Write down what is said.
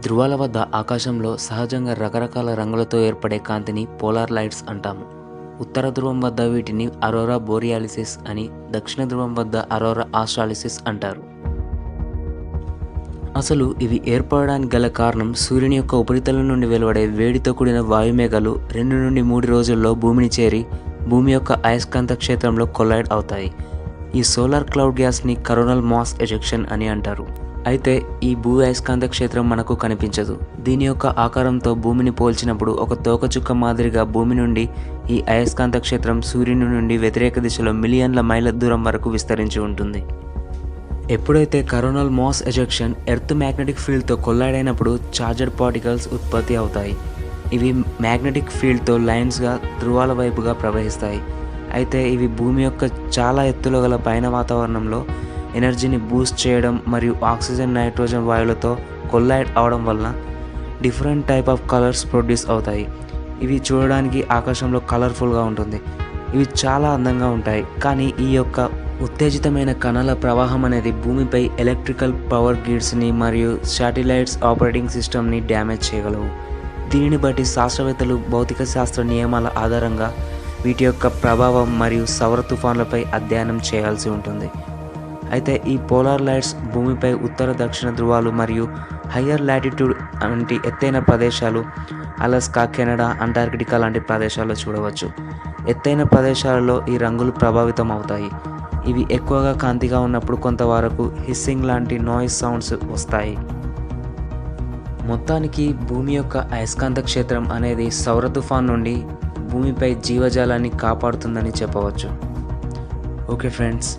ధృవాల వద్ద ఆకాశంలో సహజంగా రకరకాల రంగులతో ఏర్పడే కాంతిని పోలార్ లైట్స్ అంటాము. ఉత్తర ధ్రువం వద్ద వీటిని అరోరా బోరియాలిసిస్ అని దక్షిణ ధ్రువం వద్ద అరోరా ఆస్ట్రాలిసిస్ అంటారు. అసలు ఇవి ఏర్పడడానికి గల కారణం సూర్యుని యొక్క ఉపరితలం నుండి వెలువడే వేడితో కూడిన వాయుమేఘాలు రెండు నుండి మూడు రోజుల్లో భూమిని చేరి భూమి యొక్క అయస్కాంత క్షేత్రంలో కొలైడ్ అవుతాయి. ఈ సోలార్ క్లౌడ్ గ్యాస్ని కరోనల్ మాస్ ఎజెక్షన్ అని అంటారు. అయితే ఈ భూ అయస్కాంత క్షేత్రం మనకు కనిపించదు. దీని యొక్క ఆకారంతో భూమిని పోల్చినప్పుడు ఒక తోకచుక్క మాదిరిగా భూమి నుండి ఈ అయస్కాంత క్షేత్రం సూర్యుని నుండి వ్యతిరేక దిశలో మిలియన్ల మైళ్ళ దూరం వరకు విస్తరించి ఉంటుంది. ఎప్పుడైతే coronal mass ejection earth magnetic ఫీల్డ్తో కొల్లాడైనప్పుడు చార్జర్డ్ పార్టికల్స్ ఉత్పత్తి అవుతాయి. ఇవి మ్యాగ్నెటిక్ ఫీల్డ్తో లైన్స్గా ధృవాల వైపుగా ప్రవహిస్తాయి. అయితే ఇవి భూమి యొక్క చాలా ఎత్తులో గల పైన వాతావరణంలో ఎనర్జీని బూస్ట్ చేయడం మరియు ఆక్సిజన్ నైట్రోజన్ వాయువులతో కొల్లైడ్ అవడం వలన different type of colours produce అవుతాయి. ఇవి చూడడానికి ఆకాశంలో కలర్ఫుల్గా ఉంటుంది. ఇవి చాలా అందంగా ఉంటాయి. కానీ ఈ యొక్క ఉత్తేజితమైన కణాల ప్రవాహం అనేది భూమిపై ఎలక్ట్రికల్ పవర్ గ్రిడ్స్ని మరియు శాటిలైట్స్ ఆపరేటింగ్ సిస్టమ్ని డ్యామేజ్ చేయగలవు. దీనిని బట్టి శాస్త్రవేత్తలు భౌతిక శాస్త్ర నియమాల ఆధారంగా వీటి యొక్క ప్రభావం మరియు సౌర తుఫాన్లపై అధ్యయనం చేయాల్సి ఉంటుంది. అయితే ఈ పోలార్ లైట్స్ భూమిపై ఉత్తర దక్షిణ ధృవాలు మరియు హయ్యర్ లాటిట్యూడ్ వంటి ఎత్తైన ప్రదేశాలు అలస్కా కెనడా అంటార్కిటికా లాంటి ప్రదేశాల్లో చూడవచ్చు. ఎత్తైన ప్రదేశాలలో ఈ రంగులు ప్రభావితం అవుతాయి ఇవి ఎక్కువగా కాంతిగా ఉన్నప్పుడు కొంతవరకు హిస్సింగ్ లాంటి నాయిస్ సౌండ్స్ వస్తాయి. మొత్తానికి భూమి యొక్క అయస్కాంత క్షేత్రం అనేది సౌర తుఫాన్ నుండి భూమిపై జీవజాలాన్ని కాపాడుతుందని చెప్పవచ్చు. Okay friends